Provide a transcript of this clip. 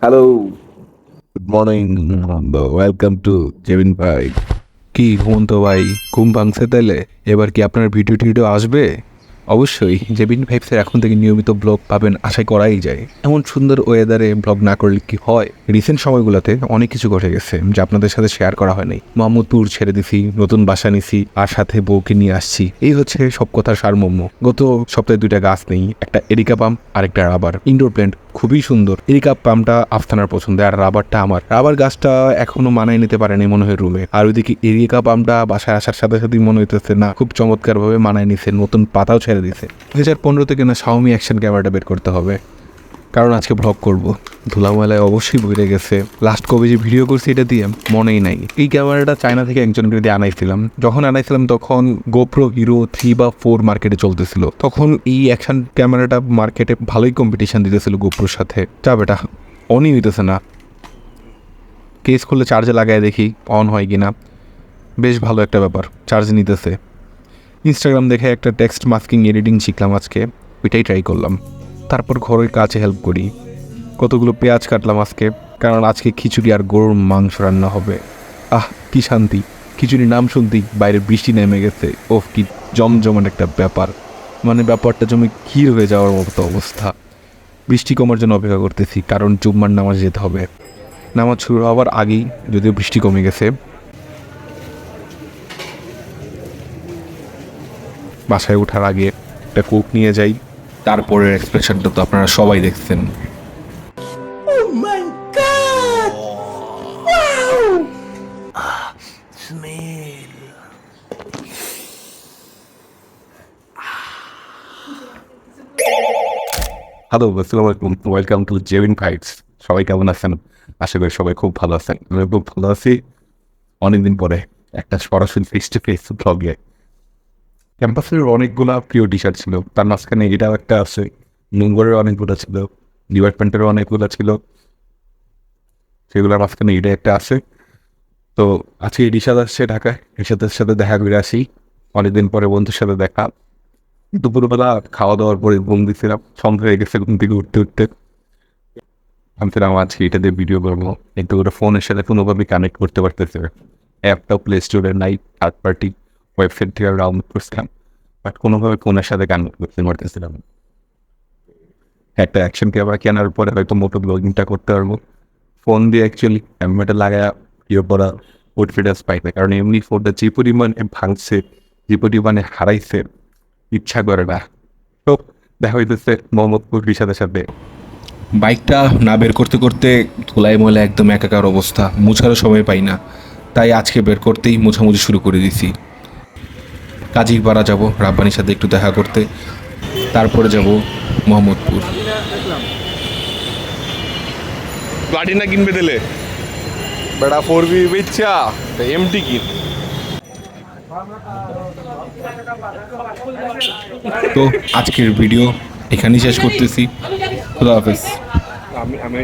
Hello good morning welcome to Jebin ভাই কি ঘুমন্ত ভাই? ঘুম ভাঙছে তাহলে এবার কি আপনার ভিডিও টিডিও আসবে? অবশ্যই জেবিন ভাইবসের এখন থেকে নিয়মিত ব্লগ পাবেন, আশা করাই যায়। এমন সুন্দর ওয়েদারে ব্লগ না করলে কি হয়? রিসেন্ট সময়গুলোতে অনেক কিছু ঘটে গেছে, যা আপনাদের সাথে শেয়ার করা হয়নি। মোহাম্মদপুর ছেড়ে দিছি, নতুন বাসা নিছি, আর সাথে বউকে নিয়ে আসছি। এই হচ্ছে সব কথার সারমর্ম। গত সপ্তাহে দুইটা গাছ নেই, একটা এরিকা পাম্প আর একটা রাবার ইনডোর প্ল্যান্ট খুবই সুন্দর। এরিকা পাম্পটা আফতানার পছন্দ আর রাবারটা আমার। রাবার গাছটা এখনও মানায় নিতে পারেনি মনে হয় রুমে আর ওইদিকে এরিকা পামটা বাসায় আসার সাথে সাথেই মনে হইতেছে, না, খুব চমৎকার ভাবে মানায় নিছে, নতুন পাতাও ছেড়ে দিছে। দু হাজার পনেরো থেকে না শাওমি অ্যাকশন ক্যামেরাটা বের করতে হবে। কারণ আজকে ভ্লগ করব। ধুলাময়লায় অবশ্যই ভরে গেছে। লাস্ট কবে যে ভিডিও করছি এটা দিয়ে মনেই নাই। এই ক্যামেরাটা চায়না থেকে একজনকে দিয়ে আনাইছিলাম। যখন আনাইছিলাম তখন গোপ্রো হিরো থ্রি বা ফোর মার্কেটে চলতেছিল। তখন এই অ্যাকশন ক্যামেরাটা মার্কেটে ভালোই কম্পিটিশন দিতেছিল গোপ্রোর সাথে। যা বেটা অনই হইতেছে না। কেস খুললে চার্জে লাগায় দেখি অন হয় কিনা। বেশ ভালো একটা ব্যাপার চার্জ নিতেছে। ইনস্টাগ্রাম দেখে একটা টেক্সট মাস্কিং এডিটিং শিখলাম আজকে। ওইটাই ট্রাই করলাম। তারপর ঘরের কাজে হেল্প করি। কতগুলো পেঁয়াজ কাটলাম আজকে, কারণ আজকে খিচুড়ি আর গরুর মাংস রান্না হবে। আহ, কি শান্তি। খিচুড়ির নাম শুনতেই বাইরে বৃষ্টি নেমে গেছে। ওফ, কি জমজমাট একটা ব্যাপার। মানে ব্যাপারটা জমে ক্ষীর হয়ে যাওয়ার মতো অবস্থা। বৃষ্টি কমার জন্য অপেক্ষা করতেছি, কারণ জুম্মার নামাজ যেতে হবে। নামাজ শুরু হওয়ার আগেই যদিও বৃষ্টি কমে গেছে। বাসায় ওঠার আগে একটা কোক নিয়ে যাই। তারপরের এক্সপ্রেশনটা তো আপনারা সবাই দেখছেন। Oh. হ্যালো আসসালামু আলাইকুম। ওয়েলকাম টু জেভিন ফাইটস সবাই কেমন আছেন? আশা করি সবাই খুব ভালো আছেন। আমি খুব ভালো আছি। অনেকদিন পরে একটা সরাসরি ফেস টু ফেস ব্লগে ক্যাম্পাসের অনেকগুলা প্রিয় টি ছিল। তার মাঝখানে এটাও একটা আছে। নোংরের অনেকগুলো ছিল। ডিপার্টমেন্টেরও অনেকগুলো ছিল। সেগুলোর মাঝখানে এটা একটা আছে। তো আজকে রিসাদ আসছে ঢাকায়। রিসাদের সাথে দেখা করে আসি। অনেকদিন পরে বন্ধুর সাথে দেখা। দুপুরবেলা খাওয়া দাওয়ার পরে ঘুম দিচ্ছিলাম সন্ধ্যা হয়ে গেছে ঘুম থেকে উঠতে উঠতে। ভাবছিলাম আজকে এটা দিয়ে ভিডিও করব কিন্তু ওটা ফোনের সাথে কোনোভাবে কানেক্ট করতে পারতেছে অ্যাপটাও প্লে স্টোরে নাই থার্ড পার্টি ওয়েবসাইট থেকে ডাউনলোড করছিলাম। বাট কোনোভাবে ফোনের সাথে কানেক্ট করতে পারতেছিলাম একটা অ্যাকশন ক্যামেরা কেনার পরে হয়তো মোটো ব্লগিংটা করতে পারব। ফোন দিয়ে অ্যাকচুয়ালি ক্যামেরাটা লাগায় ইয়ে করা কনফিডেন্স পাই না। কারণ এমনি ফোনটা যে পরিমাণে ভাঙছে, যে পরিমাণে হারাইছে, ইচ্ছা করে না। তো দেখা হইতেছে মোহাম্মদপুর রিসাদের সাথে। বাইকটা না বের করতে করতে ধুলাই ময়লা একদম একাকার অবস্থা। মুছারও সময় পাই না। তাই আজকে বের করতেই মোছামুছি শুরু করে দিছি। কাজীর পাড়া যাব রাব্বানির সাথে একটু দেখা করতে। তারপরে যাব মোহাম্মদপুর। প্লাটিনা কিনবে দিলে? বেটা ফোর বি বেচা এমটি কিন তো আজকের ভিডিও এখানেই শেষ করতেছি। খুদা হাফেজ। আমি আমি